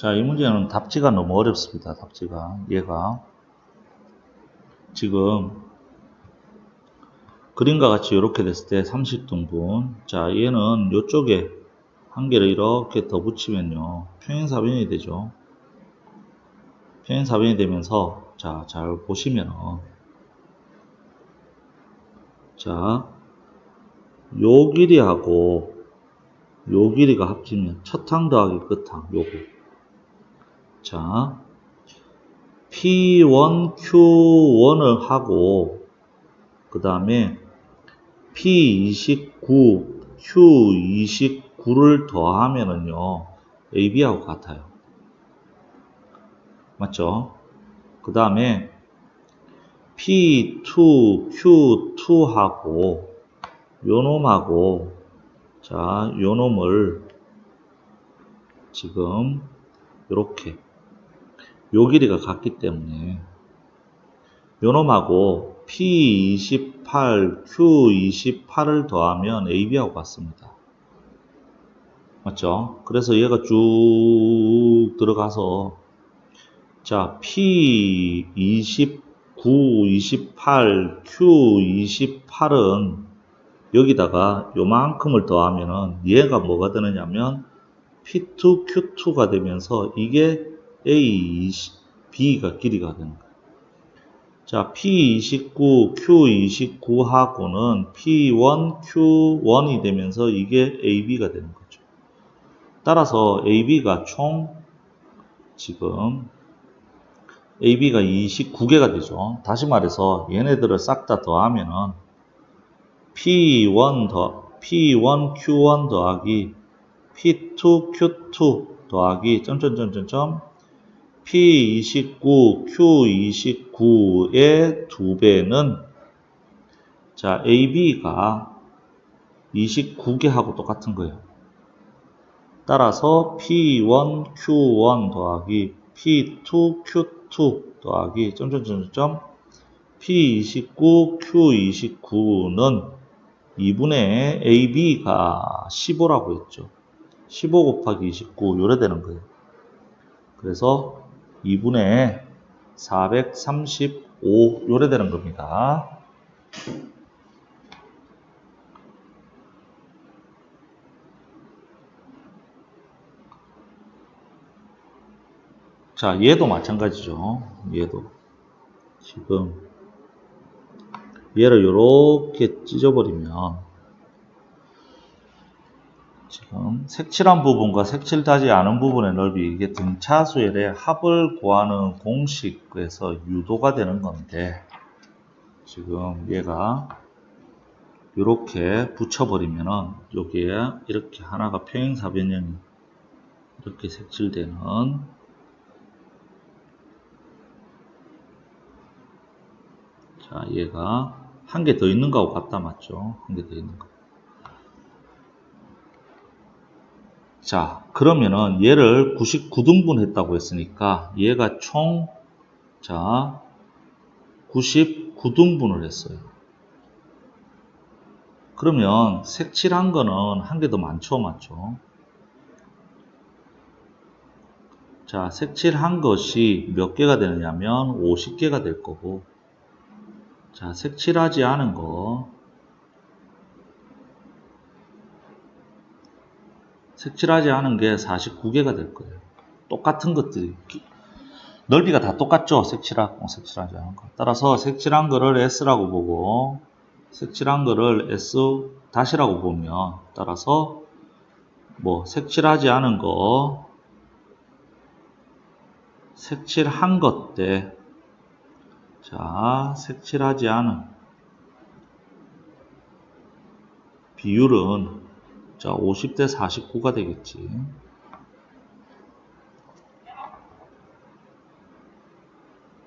자, 이 문제는 답지가 너무 어렵습니다. 답지가. 얘가. 지금 그림과 같이 이렇게 됐을 때 30등분. 자, 얘는 이쪽에 한 개를 이렇게 더 붙이면요. 평행사변이 되죠. 평행사변이 되면서 자, 잘 보시면은 자, 요 길이하고 요 길이가 합치면 첫 항 더하기 끝항 요거 자 P1, Q1을 하고 그 다음에 P29, Q29를 더하면은요 AB하고 같아요 맞죠? 그 다음에 P2, Q2하고 요 놈하고 자, 요 놈을 지금 요렇게 요 길이가 같기 때문에 요 놈하고 P28, Q28을 더하면 AB하고 같습니다. 맞죠? 그래서 얘가 쭉 들어가서 자, P29, 28, Q28은 여기다가 요만큼을 더하면은 얘가 뭐가 되느냐면 P2, Q2가 되면서 이게 A, B가 길이가 되는 거예요. 자, P29, Q29하고는 P1, Q1이 되면서 이게 AB가 되는 거죠. 따라서 AB가 총 지금 AB가 29개가 되죠. 다시 말해서 얘네들을 싹 다 더하면은 P1 더 P1 Q1 더하기 P2 Q2 더하기 점점점점점 P29 Q29의 두 배는 자 AB가 29개하고 똑같은 거예요. 따라서 P1 Q1 더하기 P2 Q2 더하기 점점점점 P29 Q29는 2분의 AB가 15라고 했죠. 15 곱하기 29 요래 되는 거예요. 그래서 2분의 435 요래 되는 겁니다. 자, 얘도 마찬가지죠. 얘도. 지금 얘를 이렇게 찢어버리면 지금 색칠한 부분과 색칠하지 않은 부분의 넓이 이게 등차수열의 합을 구하는 공식에서 유도가 되는 건데 지금 얘가 이렇게 붙여버리면은 여기에 이렇게 하나가 평행사변형이 이렇게 색칠되는 자 얘가 한 개 더 있는 거하고 같다 맞죠? 한 개 더 있는 거. 자, 그러면은 얘를 99등분 했다고 했으니까 얘가 총, 자, 99등분을 했어요. 그러면 색칠한 거는 한 개 더 많죠, 맞죠? 자, 색칠한 것이 몇 개가 되느냐면 50개가 될 거고, 자, 색칠하지 않은 거, 색칠하지 않은 게 49개가 될 거예요. 똑같은 것들이. 넓이가 다 똑같죠? 색칠하고 색칠하지 않은 거. 따라서 색칠한 거를 S라고 보고, 색칠한 거를 S 다시라고 보면, 따라서 뭐, 색칠하지 않은 거, 색칠한 것 때, 자, 색칠하지 않은 비율은 자, 50대 49가 되겠지.